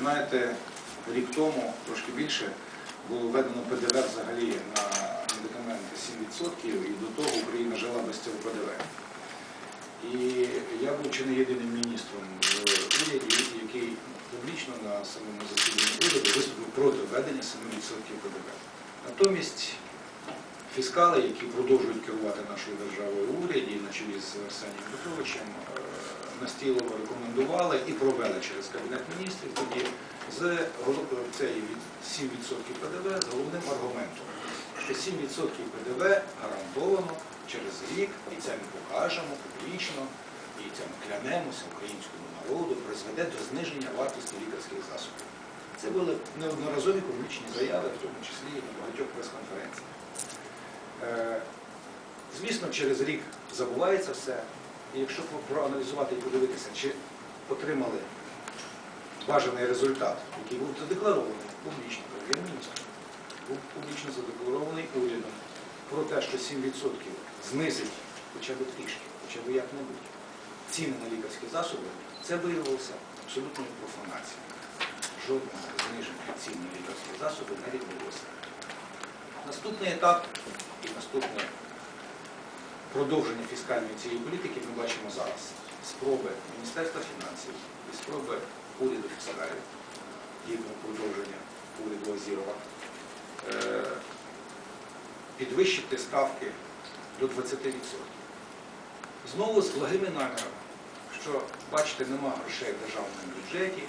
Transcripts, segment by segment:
знаєте, рік тому, трошки більше, було введено ПДВ взагалі на медикаменти 7%, і до того Україна жила без цього ПДВ. І я був чи не єдиним міністром в уряді, який публічно на самому засіданні уряду виступив проти введення 7% ПДВ. Натомість фіскали, які продовжують керувати нашою державою уряді на чолі з Арсенієм Петровичем, настійливо рекомендували і провели через Кабінет міністрів тоді з від 7% ПДВ з головним аргументом, що 7% ПДВ гарантовано через рік, і це ми покажемо публічно, і це ми клянемося українському народу, призведе до зниження вартості лікарських засобів. Це були неодноразові публічні заяви, в тому числі і на багатьох прес-конференціях. Е, Звісно, через рік забувається все. І якщо проаналізувати і подивитися, чи отримали бажаний результат, який був задекларований публічно прем'єр-міністром, був публічно задекларований урядом про те, що 7% знизить хоча б трішки, хоча б як-небудь ціни на лікарські засоби, це виявилося абсолютною профанацією. Жодного зниження цін на лікарські засоби не відбулося. Наступний етап і наступне продовження фіскальної цієї політики ми бачимо зараз. Спроби Міністерства фінансів і спроби уряду фіскалів, їхнього продовження уряду Азірова, е, підвищити ставки до 20%. Знову з благими намірами, що, бачите, нема грошей в державному бюджеті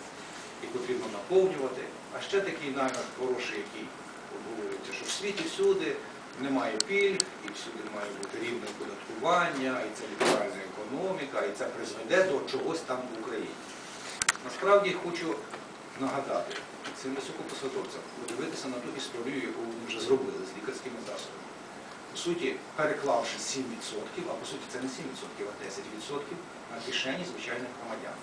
і потрібно наповнювати. А ще такий намір хороший, який обговорюється, що в світі всюди немає пільг, і всюди має бути рівне оподаткування, і це ліберальна економіка, і це призведе до чогось там в Україні. Насправді хочу нагадати цим високопосадовцям, подивитися на ту історію, яку вони вже зробили з лікарськими засобами. По суті, переклавши 7%, а по суті це не 7%, а 10% на кишені звичайних громадян,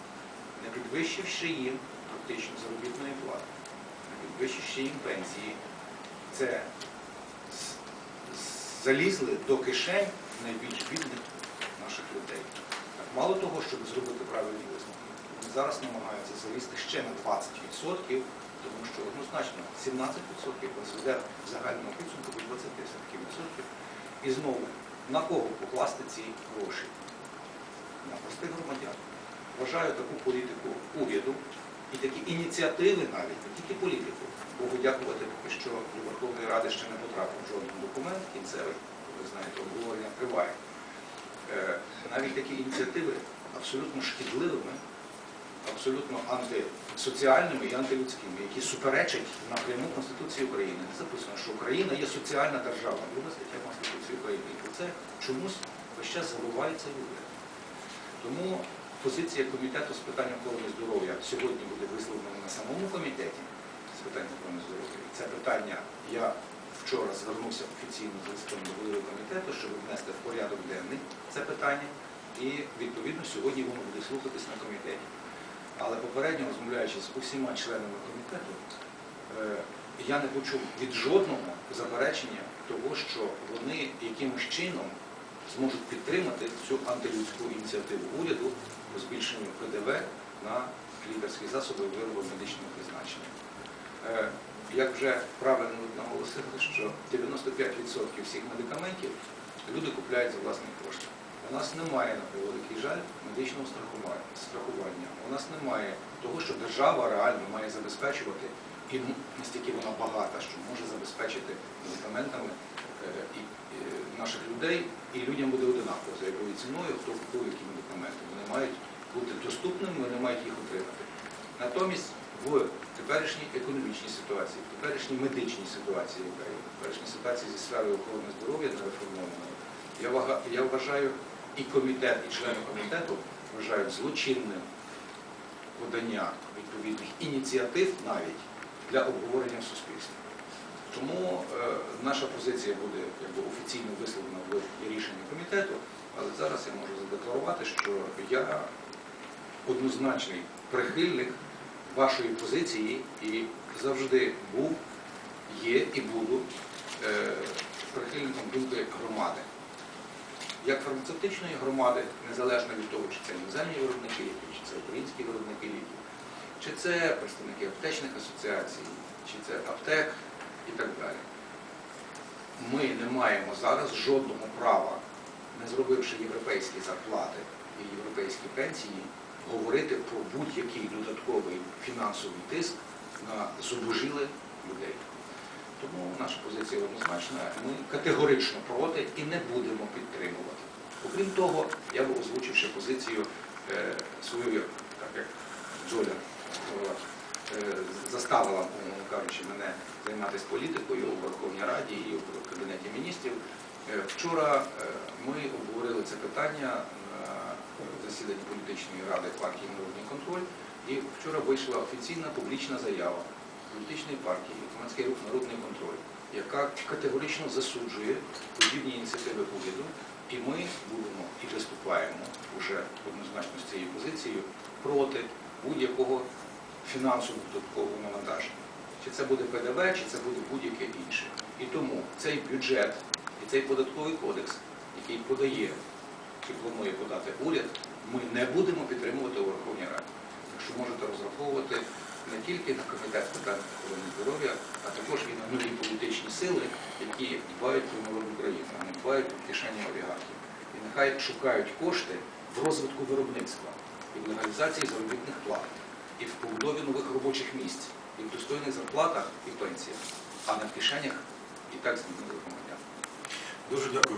не підвищивши їм практично заробітної плати, не підвищивши їм пенсії, це залізли до кишень найбільш бідних наших людей. Мало того, щоб зробити правильні висновки, вони зараз намагаються залізти ще на 20%, тому що однозначно 17% призведе в загальному підсумку до 20%. І знову, на кого покласти ці гроші? На простих громадян. Вважаю таку політику уряду і такі ініціативи навіть, не тільки політику. Богу дякувати, поки що до Верховної Ради ще не потрапив жоден документ кінцевий, ви знаєте, обговорення триває. Е, Навіть такі ініціативи абсолютно шкідливими, абсолютно антисоціальними і антилюдськими, які суперечать напряму Конституції України. Де записано, що Україна є соціальна держава, друга стаття Конституції України. І про це чомусь весь час забуваються люди. Тому позиція комітету з питань охорони здоров'я сьогодні буде висловлена на самому комітеті з питань охорони здоров'я. Це питання я вчора звернувся офіційно з листом до голови комітету, щоб внести в порядок денний це питання. І відповідно сьогодні воно буде слухатись на комітеті. Але попередньо розмовляючи з усіма членами комітету, е, я не почув від жодного заперечення того, що вони якимось чином зможуть підтримати цю антилюдську ініціативу уряду по збільшенню ПДВ на лікарські засоби виробу медичного призначення. Е, Як вже правильно наголосили, що 95% всіх медикаментів люди купляють за власні кошти. У нас немає, на превеликий жаль, медичного страхування. У нас немає того, що держава реально має забезпечувати, і настільки вона багата, що може забезпечити медикаментами е, е, наших людей, і людям буде одинаково, за якою ціною, хто купує які медикаменти. Вони мають бути доступними, вони мають їх отримати. Натомість в теперішній економічній ситуації, в теперішній медичній ситуації, є, в теперішній ситуації зі сферою охорони здоров'я не реформованої, я, я вважаю, і комітет, і члени комітету вважають злочинним подання відповідних ініціатив навіть для обговорення в суспільстві. Наша позиція буде якби, офіційно висловлена в рішенні комітету, але зараз я можу задекларувати, що я однозначний прихильник вашої позиції і завжди був, є і буду е, прихильником думки громади. Як фармацевтичної громади, незалежно від того, чи це іноземні виробники ліків, чи це українські виробники ліків. Чи це представники аптечних асоціацій, чи це аптек і так далі. Ми не маємо зараз жодного права, не зробивши європейські зарплати і європейські пенсії, говорити про будь-який додатковий фінансовий тиск на зубожілих людей. Тому наша позиція однозначна. Ми категорично проти і не будемо підтримувати. Окрім того, я б озвучив ще позицію е, свою, так як Джоля заставила, умовно кажучи, мене займатися політикою у Верховній Раді і у Кабінеті міністрів. Е, Вчора е, ми обговорили це питання на засіданні політичної ради партії Народний контроль. І вчора вийшла офіційна публічна заява політичної партії Громадський рух Народний контроль, яка категорично засуджує подібні ініціативи уряду. І ми будемо і виступаємо вже однозначно з цією позицією проти будь-якого фінансового додаткового навантаження. Чи це буде ПДВ, чи це буде будь-яке інше. І тому цей бюджет і цей податковий кодекс, який подає чи планує подати уряд, ми не будемо підтримувати у Верховній Раді. Так що можете розраховувати не тільки на комітет з питань охорони здоров'я, а також і на нові політичні сили, які дбають про народ України, а не дбають про кишені олігархів. І нехай шукають кошти в розвитку виробництва і в легалізації заробітних плат, і в побудові нових робочих місць, і в достойних зарплатах і пенсіях, а не в кишенях і так змінили громадян. Дуже дякую.